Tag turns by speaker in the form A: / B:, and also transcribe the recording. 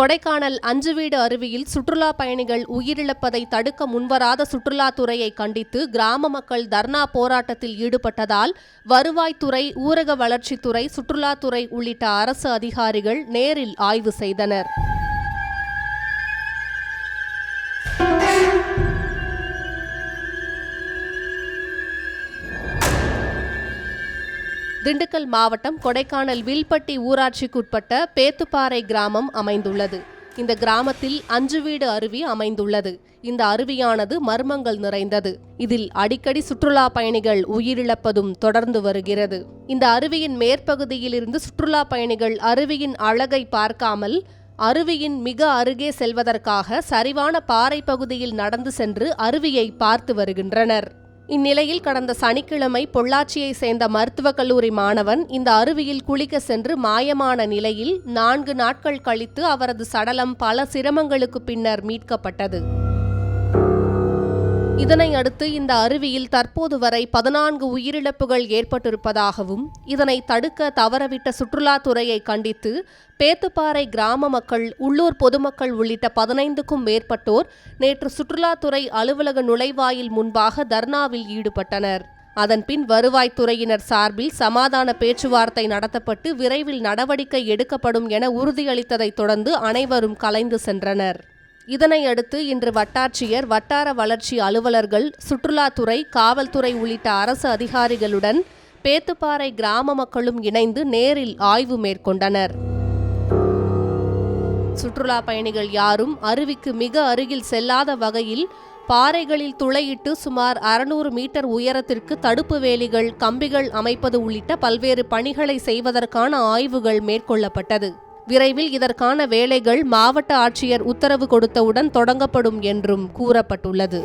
A: கொடைக்கானல் அஞ்சுவீடு அருவியில் சுற்றுலா பயணிகள் உயிரிழப்பதை தடுக்க முன்வராத சுற்றுலாத்துறையை கண்டித்து கிராம மக்கள் தர்ணா போராட்டத்தில் ஈடுபட்டதால் வருவாய்த்துறை ஊரக வளர்ச்சித்துறை சுற்றுலாத்துறை உள்ளிட்ட அரசு அதிகாரிகள் நேரில் ஆய்வு செய்தனர். திண்டுக்கல் மாவட்டம் கொடைக்கானல் வில்பட்டி ஊராட்சிக்குட்பட்ட பேத்துப்பாறை கிராமம் அமைந்துள்ளது. இந்த கிராமத்தில் அஞ்சு வீடு அருவி அமைந்துள்ளது. இந்த அருவியானது மர்மங்கள் நிறைந்தது. இதில் அடிக்கடி சுற்றுலா பயணிகள் உயிரிழப்பதும் தொடர்ந்து வருகிறது. இந்த அருவியின் மேற்பகுதியிலிருந்து சுற்றுலா பயணிகள் அருவியின் அழகை பார்க்காமல் அருவியின் மிக அருகே செல்வதற்காக சரிவான பாறை பகுதியில் நடந்து சென்று அருவியை பார்த்து வருகின்றனர். இந்நிலையில் கடந்த சனிக்கிழமை பொள்ளாச்சியை சேர்ந்த மருத்துவக் கல்லூரி மாணவன் இந்த அருவியில் குளிக்க சென்று மாயமான நிலையில் நான்கு நாட்கள் கழித்து அவரது சடலம் பல சிரமங்களுக்கு பின்னர் மீட்கப்பட்டது. இதனை அடுத்து இந்த அருவியில் தற்போது வரை பதினான்கு உயிரிழப்புகள் ஏற்பட்டிருப்பதாகவும் இதனை தடுக்க தவறவிட்ட சுற்றுலாத்துறையை கண்டித்து பேத்துப்பாறை கிராம மக்கள் உள்ளூர் பொதுமக்கள் உள்ளிட்ட பதினைந்துக்கும் மேற்பட்டோர் நேற்று சுற்றுலாத்துறை அலுவலக நுழைவாயில் முன்பாக தர்ணாவில் ஈடுபட்டனர். அதன்பின் வருவாய்த்துறையினர் சார்பில் சமாதான பேச்சுவார்த்தை நடத்தப்பட்டு விரைவில் நடவடிக்கை எடுக்கப்படும் என உறுதியளித்ததைத் தொடர்ந்து அனைவரும் கலைந்து சென்றனர். இதனையடுத்து இன்று வட்டாட்சியர் வட்டார வளர்ச்சி அலுவலர்கள் சுற்றுலாத்துறை காவல்துறை உள்ளிட்ட அரசு அதிகாரிகளுடன் பேத்துப்பாறை கிராம மக்களும் இணைந்து நேரில் ஆய்வு மேற்கொண்டனர். சுற்றுலா பயணிகள் யாரும் அருவிக்கு மிக அருகில் செல்லாத வகையில் பாறைகளில் துளையிட்டு சுமார் அறுநூறு மீட்டர் உயரத்திற்கு தடுப்பு வேலிகள் கம்பிகள் அமைப்பது உள்ளிட்ட பல்வேறு பணிகளை செய்வதற்கான ஆய்வுகள் மேற்கொள்ளப்பட்டது. விரைவில் இதற்கான வேலைகள் மாவட்ட ஆட்சியர் உத்தரவு கொடுத்தவுடன் தொடங்கப்படும் என்றும் கூறப்பட்டுள்ளது.